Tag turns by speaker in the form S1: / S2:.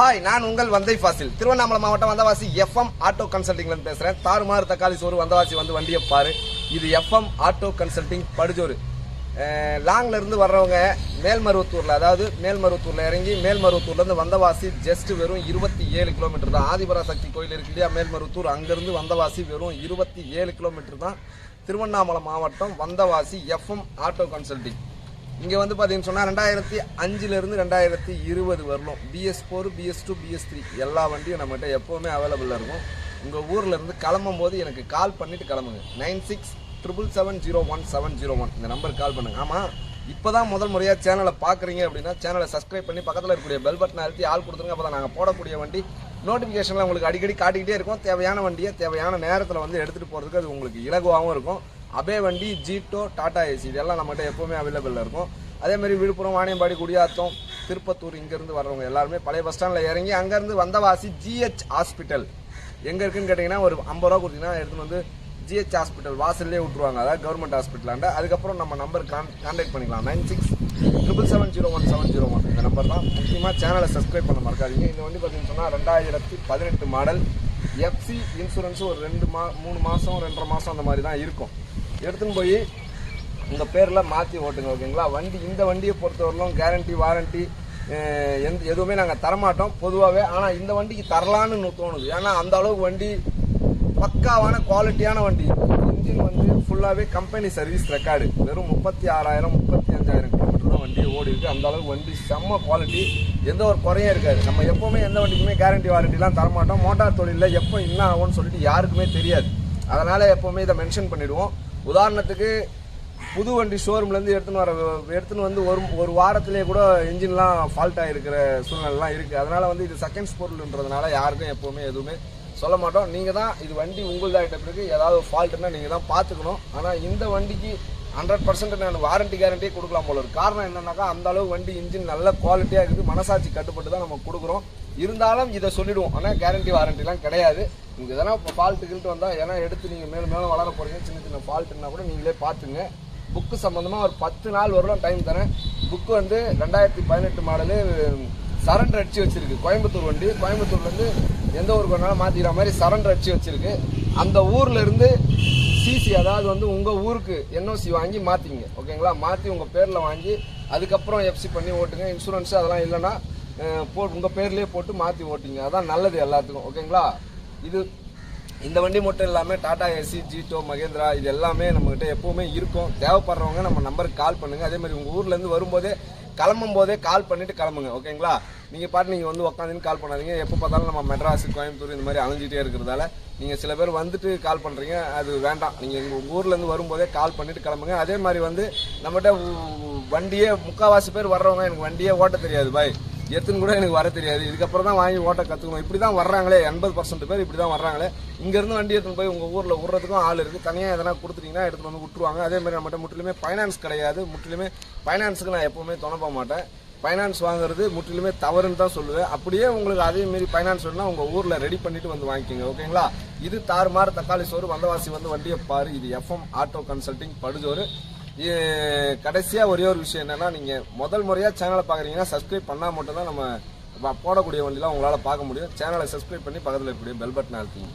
S1: Hi நான் உங்கள் வந்தை ஃபாசில். திருவண்ணாமலை மாவட்டம் வந்தவாசி எஃப்எம் ஆட்டோ கன்சல்டிங்ல பேசுகிறேன் பேசுறேன். தாறுமாறு தக்காளி சோறு வந்தவாசி வந்து வண்டியை பாரு. இது எஃப்எம் ஆட்டோ கன்சல்டிங் படுஜோறு. அஹ், லாங்ல இருந்து வர்றவங்க மேல்மருவத்தூர்ல அதாவது மேல்மருவத்தூர்ல இறங்கி மேல்மருவத்தூர்ல இருந்து வந்தவாசி ஜஸ்ட் வெறும் இருபத்தி ஏழு கிலோமீட்டர் தான். ஆதிபராசக்தி கோயில் இருக்கு இல்லையா மேல்மருவத்தூர். அங்கிருந்து வந்தவாசி வெறும் இருபத்தி ஏழு கிலோமீட்டர் தான். திருவண்ணாமலை மாவட்டம் வந்தவாசி எஃப்எம் ஆட்டோ கன்சல்டிங் இங்கே வந்து பார்த்தீங்கன்னு சொன்னால் ரெண்டாயிரத்தி அஞ்சுலேருந்து ரெண்டாயிரத்தி இருபது வரலும் BS four BS two BS three எல்லா வண்டியும் நம்மகிட்ட எப்போவுமே அவைலபிளாக இருக்கும். உங்கள் ஊரில் இருந்து கிளம்பும் போது எனக்கு கால் பண்ணிவிட்டு கிளம்புங்க. Nine six triple seven zero one seven zero one. இந்த நம்பருக்கு கால் பண்ணுங்கள் ஆமாம் இப்போ தான் முதல் முறையாக சேனலை பார்க்குறீங்க அப்படின்னா சேனலை சப்ஸ்கிரைப் பண்ணி பக்கத்தில் இருக்கக்கூடிய பெல் பட்டனை அழுத்தி ஆள் கொடுத்துருங்க. அப்போ தான் நாங்கள் போடக்கூடிய வண்டி நோட்டிஃபிகேஷனில் உங்களுக்கு அடிக்கடி காட்டிக்கிட்டே இருக்கும். தேவையான வண்டியை தேவையான நேரத்தில் வந்து எடுத்துகிட்டு போகிறதுக்கு அது உங்களுக்கு இலகுவாகவும் இருக்கும். அபே வண்டி ஜீட்டோ டாடா ஏசி இதெல்லாம் நம்மகிட்ட எப்போவுமே அவைலபிளில் இருக்கும். அதே மாதிரி விழுப்புரம் வாணியம்பாடி குடியாத்தம் திருப்பத்தூர் இங்கேருந்து வர்றவங்க எல்லாருமே பழைய பஸ் ஸ்டாண்டில் இறங்கி அங்கேருந்து வந்தவாசி ஜிஹெச் ஹாஸ்பிட்டல் எங்கே இருக்குன்னு கேட்டிங்கன்னா ஒரு ஐம்பது ரூபா கொடுத்தீங்கன்னா எடுத்துன்னு வந்து ஜிஹெச் ஹாஸ்பிட்டல் வாசல்லே விட்ருவாங்க அதாவது கவர்மெண்ட் ஹாஸ்பிட்டலாண்ட அதுக்கப்புறம் நம்ம நம்பர் கான் கான்டாக்ட் பண்ணிக்கலாம். Nine six triple seven zero one seven zero one இந்த நம்பர் தான். முக்கியமாக சேனலை சப்ஸ்கிரைப் பண்ண மறக்காதீங்க. இந்த வண்டி பார்த்தீங்கன்னு சொன்னால் ரெண்டாயிரத்தி பதினெட்டு மாடல் எஃப்சி இன்சூரன்ஸும் ஒரு ரெண்டு மா மூணு மாதம் ரெண்டரை மாதம் அந்த மாதிரி தான் இருக்கும். எடுத்துன்னு போய் இந்த பேரில் மாற்றி ஓட்டுங்க ஓகேங்களா? வண்டி இந்த வண்டியை பொறுத்தவரையிலும் கேரண்டி வாரண்ட்டி எந்த எதுவுமே நாங்கள் தரமாட்டோம் பொதுவாகவே ஆனால் இந்த வண்டிக்கு தரலான்னு தோணுது ஏன்னா அந்த அளவுக்கு வண்டி பக்காவான குவாலிட்டியான வண்டி. இன்ஜின் வந்து ஃபுல்லாகவே கம்பெனி சர்வீஸ் ரெக்கார்டு வெறும் முப்பத்தி ஆறாயிரம் முப்பத்தி அஞ்சாயிரம் கிலோமீட்டர் தான் வண்டி ஓடி இருக்குது அந்த அளவுக்கு வண்டி செம்ம குவாலிட்டி எந்த ஒரு குறையும் இருக்காது. நம்ம எப்போவுமே எந்த வண்டிக்குமே கேரண்டி வாரண்டிலாம் தரமாட்டோம். மோட்டார் தொழிலில் எப்போ என்ன ஆகும்னு சொல்லிட்டு யாருக்குமே தெரியாது. அதனால் எப்போவுமே இதை மென்ஷன் பண்ணிவிடுவோம் உதாரணத்துக்கு புது வண்டி ஷோரூம்லேருந்து எடுத்துன்னு வர எடுத்துன்னு வந்து ஒரு ஒரு வாரத்திலே கூட இன்ஜின்லாம் ஃபால்ட் ஆகிருக்கிற சூழ்நிலைலாம் இருக்குது அதனால் வந்து இது செகண்ட்ஸ் பொருள்ன்றதுனால யாருக்கும் எப்போவுமே எதுவுமே சொல்ல மாட்டோம். நீங்கள் தான் இது வண்டி உங்களுதாகிட்ட பிறகு ஏதாவது ஃபால்ட்டுன்னா நீங்கள் தான் பார்த்துக்கணும். ஆனால் இந்த வண்டிக்கு ஹண்ட்ரட் பர்சன்ட் நான் வாரண்டி கேரண்டியே கொடுக்கலாம் போல இருக்கு. காரணம் என்னன்னாக்கா அந்த அளவு வண்டி இன்ஜின் நல்ல குவாலிட்டியாக இருக்குது. மனசாட்சி கட்டுப்பட்டு தான் நம்ம கொடுக்குறோம். இருந்தாலும் இதை சொல்லிடுவோம். ஆனால் கேரண்டி வாரண்டிலாம் கிடையாது. உங்களுக்கு எதனா இப்போ ஃபால்ட்டு கில்ட்டு வந்தால் ஏன்னா எடுத்து நீங்கள் மேலும் மேலும் வளர போகிறீங்க சின்ன சின்ன ஃபால்ட்டுன்னா கூட நீங்களே பார்த்துங்க. புக்கு சம்மந்தமாக ஒரு பத்து நாள் வரலாம் டைம் தரேன். புக்கு வந்து ரெண்டாயிரத்தி பதினெட்டு மாடலு சரண்டர் அடிச்சு வச்சிருக்கு. கோயம்புத்தூர் வண்டி. கோயம்புத்தூர்லேருந்து எந்த ஊருக்கு வேணாலும் மாற்றிக்கிற மாதிரி சரண்டர் அடிச்சு வச்சிருக்கு. அந்த ஊரில் இருந்து சிசி அதாவது வந்து உங்கள் ஊருக்கு என்ஓசி வாங்கி மாற்றிங்க ஓகேங்களா? மாற்றி உங்கள் பேரில் வாங்கி அதுக்கப்புறம் எஃப்சி பண்ணி ஓட்டுங்க. இன்சூரன்ஸ் அதெல்லாம் இல்லைன்னா போ உங்கள் பேர்லேயே போட்டு மாற்றி ஓட்டிங்க. அதான் நல்லது எல்லாத்துக்கும். ஓகேங்களா? இது இந்த வண்டி மட்டும் இல்லாமல் டாடா ஏசி ஜீட்டோ மகேந்திரா இது எல்லாமே நம்மகிட்ட எப்போவுமே இருக்கும். தேவைப்படுறவங்க நம்ம நம்பருக்கு கால் பண்ணுங்கள் அதே மாதிரி உங்கள் ஊர்லேருந்து வரும்போதே கிளம்பும் போதே கால் பண்ணிட்டு கிளம்புங்க ஓகேங்களா நீங்கள் பாட்டு நீங்கள் வந்து உக்காந்துன்னு கால் பண்ணாதீங்க. எப்போ பார்த்தாலும் நம்ம மெட்ராஸ் கோயம்புத்தூர் இந்த மாதிரி அலைஞ்சிட்டே இருக்கிறதால நீங்கள் சில பேர் வந்துட்டு கால் பண்ணுறீங்க அது வேண்டாம். நீங்கள் உங்கள் ஊர்லேருந்து வரும்போதே கால் பண்ணிட்டு கிளம்புங்க. அதே மாதிரி வந்து நம்மகிட்ட வண்டியே முக்கால்வாசி பேர் வர்றவங்க எனக்கு வண்டியே ஓட்ட தெரியாது பாய். எத்துன்னு கூட எனக்கு வர தெரியாது. இதுக்கப்புறம் தான் வாங்கி ஓட்ட கற்றுக்கணும் இப்படி தான் வர்றாங்களே. எண்பது பர்சன்ட் பேர் இப்படி தான் வர்றாங்களே. இங்கேருந்து வண்டி எடுத்துன்னு போய் உங்கள் ஊரில் விட்றதுக்கும் ஆள் இருக்குது தனியாக எதனா கொடுத்துட்டிங்கன்னா எடுத்துகிட்டு வந்து விட்டுருவாங்க. அதே மாதிரி நம்மகிட்ட முற்றிலுமே ஃபைனான்ஸ் கிடையாது. முற்றிலுமே ஃபைனான்ஸுக்கு நான் எப்போவுமே துணப்ப மாட்டேன். ஃபைனான்ஸ் வாங்குறது முற்றிலுமே தவறுன்னு தான் சொல்லுவேன். அப்படியே உங்களுக்கு அதே மாரி ஃபைனான்ஸ் வேணும்னா உங்கள் ஊரில் ரெடி பண்ணிவிட்டு வந்து வாங்கிக்கோங்க. ஓகேங்களா? இது தாறுமாறு தக்காளி சோறு வந்தவாசி வந்து வண்டியை பாரு. இது எஃப்எம் ஆட்டோ கன்சல்ட்டிங் படுஜோறு. கடைசியா ஒரே ஒரு விஷயம் என்னன்னா நீங்க முதல் முறையா சேனலை பாக்குறீங்கன்னா சப்ஸ்கிரைப் பண்ணா மட்டும்தான் நம்ம போடக்கூடிய வண்டிலாம் உங்களால் பார்க்க முடியும். சேனலை சப்ஸ்கிரைப் பண்ணி பக்கத்தில் இருக்கக்கூடிய பெல் பட்டன் அழுத்திங்க